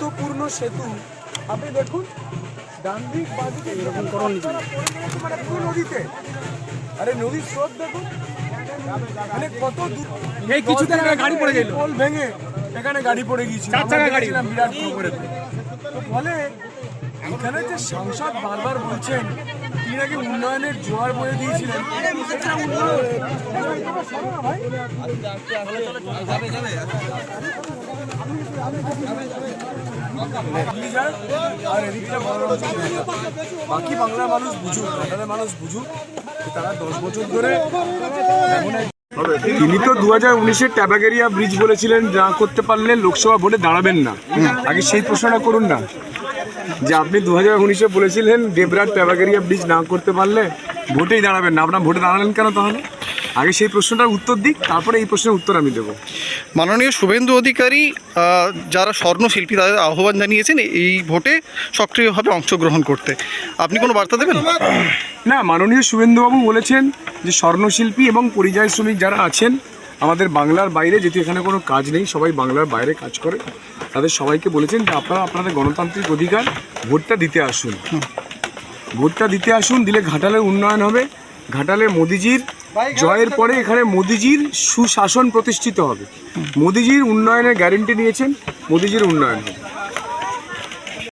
গুরুত্বপূর্ণ সেতু। আপনি দেখুন ডান দিক বাদিকে এরকম মানে পুরো নদীতে। আরে নদীর স্রোত দেখুন। মানে কত দূর এই কিছুদিন আগে গাড়ি পড়ে গেল। পোল ভেঙে এখানে গাড়ি পড়ে গিয়েছিল। চার চাকা গাড়ি। বিরাট তো ফলে এখানে যে সাংসদ বারবার বলছেন তিনি নাকি উন্নয়নের জোয়ার বয়ে দিয়েছিলেন। এটা ভাই বাকি বাংলার মানুষ বুঝুক বাংলার মানুষ বুঝুক তারা দশ বছর ধরে তিনি তো দু হাজার উনিশের ট্যাবাগেরিয়া ব্রিজ বলেছিলেন, না করতে পারলে লোকসভা ভোটে দাঁড়াবেন না। আগে সেই প্রশ্নটা করুন না। যে আপনি দু হাজার উনিশে বলেছিলেন, দেবরাজ ট্যাবাগেরিয়া ব্রিজ না করতে পারলে ভোটেই দাঁড়াবেন না। আপনার ভোটে দাঁড়ালেন কেন তাহলে? আগে সেই প্রশ্নটার উত্তর দিক তারপরে এই প্রশ্নের উত্তর আমি দেবো। মাননীয় শুভেন্দু অধিকারী যারা স্বর্ণশিল্পী তাদের আহ্বান জানিয়েছেন এই ভোটে সক্রিয়ভাবে অংশগ্রহণ করতে। আপনি কোনো বার্তা দেবেন? না মাননীয় শুভেন্দুবাবু বলেছেন যে স্বর্ণশিল্পী এবং পরিযায়ী শ্রমিক যারা আছেন আমাদের বাংলার বাইরে যেহেতু এখানে কোনো কাজ নেই সবাই বাংলার বাইরে কাজ করে। তাদের সবাইকে বলেছেন যে আপনারা আপনাদের গণতান্ত্রিক অধিকার ভোটটা দিতে আসুন। ভোটটা দিতে আসুন দিলে ঘাটালের উন্নয়ন হবে। ঘাটালে মোদিজির জয়ের পরে এখানে মোদিজির সুশাসন প্রতিষ্ঠিত হবে। মোদিজির উন্নয়নের গ্যারেন্টি নিয়েছেন মোদিজির উন্নয়ন হবে।